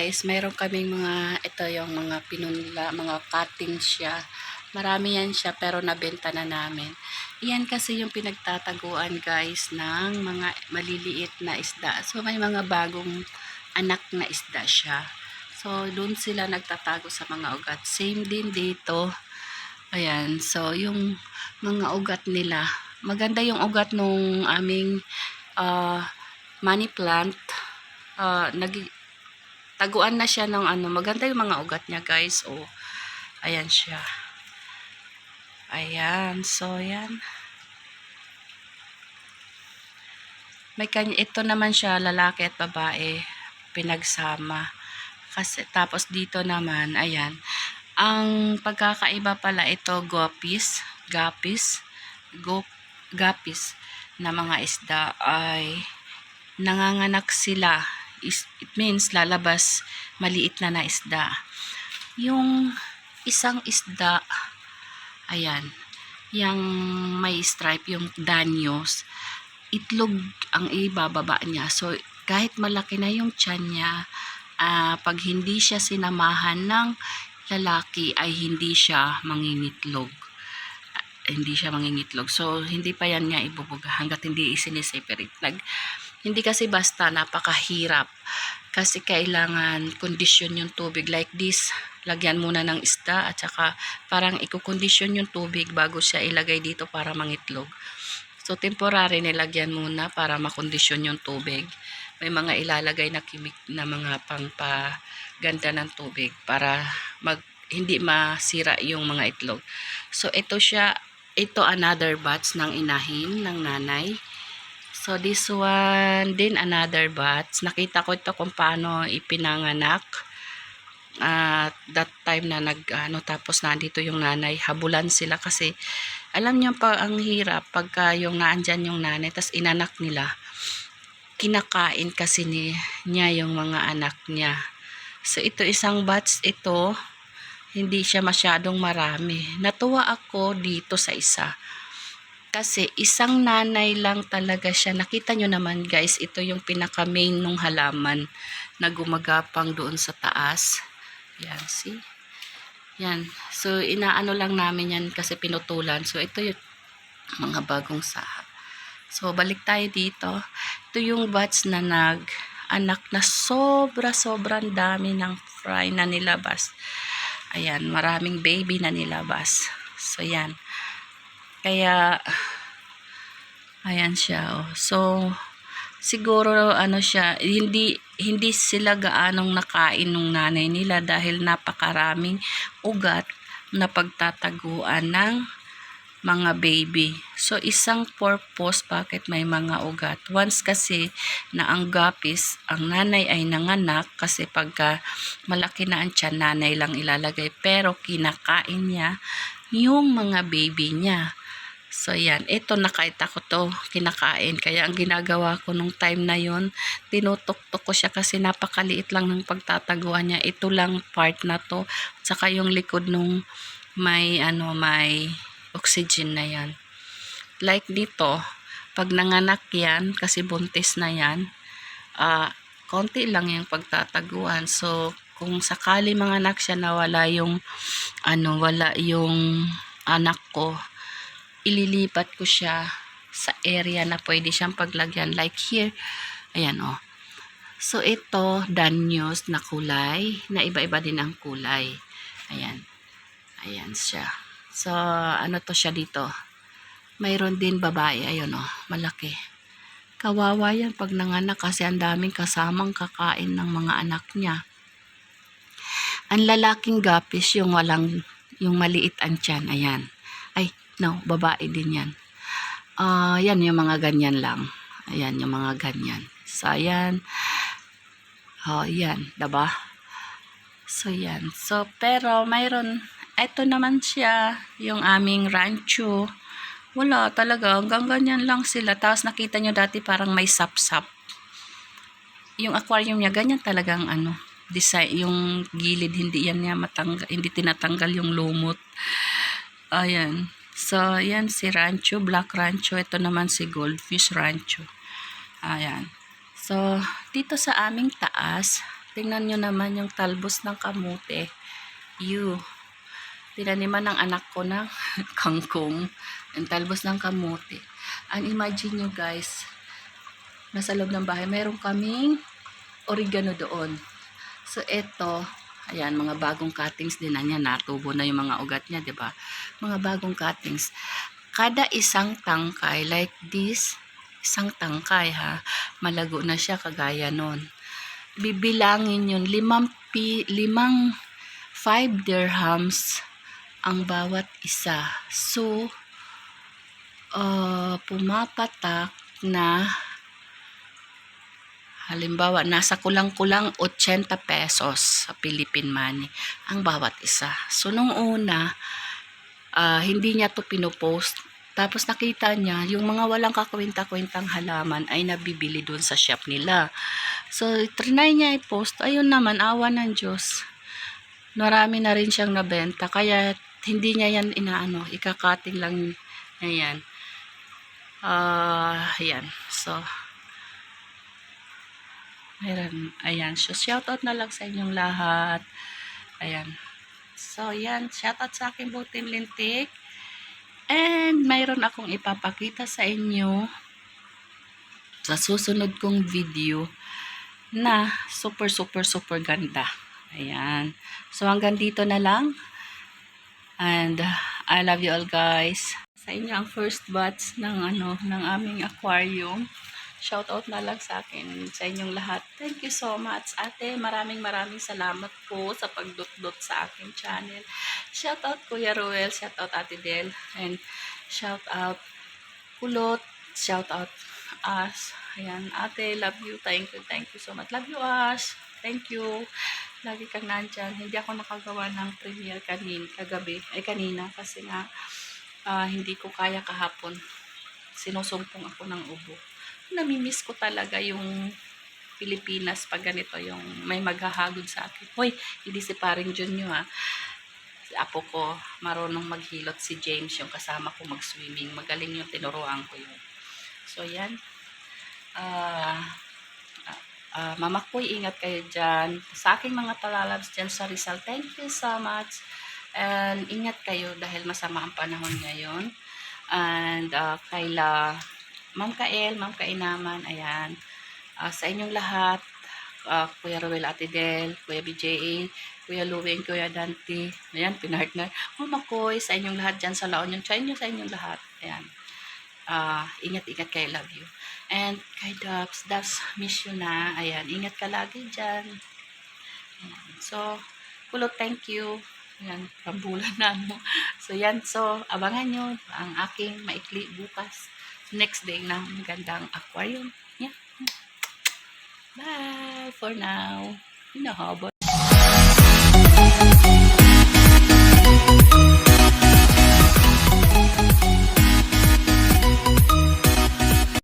guys, mayroon kaming mga, ito yung mga pinunla, mga cuttings siya. Marami yan siya pero nabenta na namin. Iyan kasi yung pinagtataguan guys ng mga maliliit na isda. So may mga bagong anak na isda siya. So doon sila nagtatago sa mga ugat. Same din dito. Ayan, so yung mga ugat nila, maganda yung ugat nung aming ah, money plant. Ah, nag taguan na siya ng ano, maganda yung mga ugat niya guys. Oh, ayan siya. Ayan, so yan. May kanya, ito naman siya, lalaki at babae, pinagsama. Kasi, tapos dito naman, ayan. Ang pagkakaiba pala ito, gopis, gapis, go, gapis na mga isda ay nanganganak sila. Is, it means lalabas maliit na na isda. Yung isang isda, ayan, yung may stripe, yung danyos, itlog ang ibababa niya. So, kahit malaki na yung tiyan niya, ah, pag hindi siya sinamahan ng lalaki ay hindi siya mangingitlog. Ah, hindi siya mangingitlog. So, hindi pa yan nga ibubuga hanggat hindi isiniseparate. Nag, hindi kasi basta napakahirap. Kasi kailangan kondisyon yung tubig. Like this, lagyan muna ng isda at saka parang ikukondisyon yung tubig bago siya ilagay dito para mangitlog. So, temporary nilagyan muna para makondisyon yung tubig. May mga ilalagay na kimik na mga pangpaganda ng tubig para mag, hindi masira yung mga itlog. So, ito siya, ito another batch ng inahin ng nanay. So, this one din another batch. Nakita ko ito kung paano ipinanganak. At that time na nag, ano, tapos nandito yung nanay, habulan sila kasi alam niyo pa ang hirap pagka yung naandyan yung nanay, tas inanak nila, kinakain kasi ni, niya yung mga anak niya. So, ito isang batch ito, hindi siya masyadong marami. Natuwa ako dito sa isa. Kasi isang nanay lang talaga siya. Nakita nyo naman guys, ito yung pinaka main nung halaman na gumagapang doon sa taas. Yan, see? Yan. So, inaano lang namin yan kasi pinutulan. So, ito yung mga bagong saha. So, balik tayo dito. Ito yung batch na nag anak na sobra sobrang dami ng fry na nilabas. Ayan, maraming baby na nilabas. So, yan. Kaya, ayan siya. Oh. So, siguro ano siya, hindi hindi sila gaanong nakain ng nanay nila dahil napakaraming ugat na pagtataguan ng mga baby. So, isang purpose bakit may mga ugat. Once kasi na ang gapis, ang nanay ay nanganak kasi pagka malaki na ang tiyan, nanay lang ilalagay. Pero kinakain niya yung mga baby niya. So, yan. Ito, nakita ko to, kinakain. Kaya, ang ginagawa ko nung time na yon tinutok-tok ko siya kasi napakaliit lang ng pagtataguan niya. Ito lang part na to. Tsaka yung likod nung may, ano, may oxygen na yan. Like dito, pag nanganak yan, kasi buntis na yan, ah, konti lang yung pagtataguan. So, kung sakali manganak siya na wala yung, ano, wala yung anak ko, ililipat ko siya sa area na pwede siyang paglagyan. Like here, ayan o. Oh. So, ito, danyos na kulay, na iba-iba din ang kulay. Ayan. Ayan siya. So, ano to siya dito? Mayroon din babae, ayun o, oh, malaki. Kawawa yan pag nanganak kasi ang daming kasamang kakain ng mga anak niya. Ang lalaking gapis, yung walang, yung maliit ang tiyan, ayan. Ay, no, babae din yan. Uh, yan yung mga ganyan lang. Ayan, yung mga ganyan. So, ayan. Oh, yan, diba? So, yan. So, pero mayroon, ito naman siya, yung aming rancho. Wala talaga, hanggang ganyan lang sila. Tapos nakita nyo dati parang may sap-sap. Yung aquarium niya, ganyan talagang ano, design, yung gilid, hindi yan niya matanggal, hindi tinatanggal yung lumot. Ayan. So, yan si Rancho, Black Rancho. Ito naman si Goldfish Rancho. Ayan. So, dito sa aming taas, Tingnan nyo naman yung talbos ng kamote. You. Tinaniman ng anak ko ng kangkong. Ang talbos ng kamote. And imagine nyo guys, nasa loob ng bahay, meron kaming oregano doon. So, eto, ayan, mga bagong cuttings din na niya. Natubo na yung mga ugat niya, di ba? Mga bagong cuttings. Kada isang tangkay, like this, isang tangkay ha, malago na siya kagaya nun. Bibilangin yun, limang, pi, limang five dirhams ang bawat isa. So, uh, pumapatak na halimbawa nasa kulang-kulang 80 pesos sa Philippine money ang bawat isa. So nung una ah, hindi niya to pinopost tapos nakita niya yung mga walang kakwenta-kwentang halaman ay nabibili doon sa shop nila. So trinay niya i-post. Ayun naman awa ng Diyos. Marami na rin siyang nabenta kaya hindi niya yan inaano, ikakating lang niya yan. Ah, yan. So, Ayan, ayan. So, shoutout na lang sa inyong lahat. Ayan. So, yan. Shoutout sa aking butin lintik. And, mayroon akong ipapakita sa inyo sa susunod kong video na super, super, super ganda. Ayan. So, hanggang dito na lang. And, uh, I love you all guys. Sa inyo ang first batch ng ano, ng aming aquarium. Shout out na lang sa akin, sa inyong lahat. Thank you so much, ate. Maraming maraming salamat po sa pagdot-dot sa aking channel. Shout out Kuya Ruel, shout out Ate Del, and shout out Kulot, shout out As. Ayan, ate, love you. Thank you, thank you so much. Love you, As. Thank you. Lagi kang nandyan. Hindi ako nakagawa ng premiere kanin, kagabi, ay kanina, kasi nga, ah, hindi ko kaya kahapon. Sinusumpong ako ng ubo namimiss ko talaga yung Pilipinas pag ganito yung may maghahagod sa akin. Hoy, hindi si paring Junyo ha. Si apo ko, marunong maghilot si James, yung kasama ko mag-swimming. Magaling yung tinuruan ko yun. So, yan. Ah, uh, Mama Koy, ingat kayo dyan. Sa aking mga talalabs dyan sa Rizal, thank you so much. And ingat kayo dahil masama ang panahon ngayon. And uh, kaila Ma'am Kael, Ma'am Kainaman, ayan. Ah, sa inyong lahat, ah, Kuya Roel Ate Del, Kuya BJA, Kuya Luwing, Kuya Dante, ayan, pinartner. Mama Koy, sa inyong lahat dyan sa La Union, sa inyo, sa inyong lahat, ayan. Ah, ingat-ingat kayo, love you. And kay Dubs, Dubs, miss you na, ayan, ingat ka lagi dyan. Ayan. So, kulot, thank you. Ayan, rambulan na mo. So, yan. So, abangan nyo ang aking maikli bukas next day ng magandang aquarium. Yeah. Bye for now. Hinahaba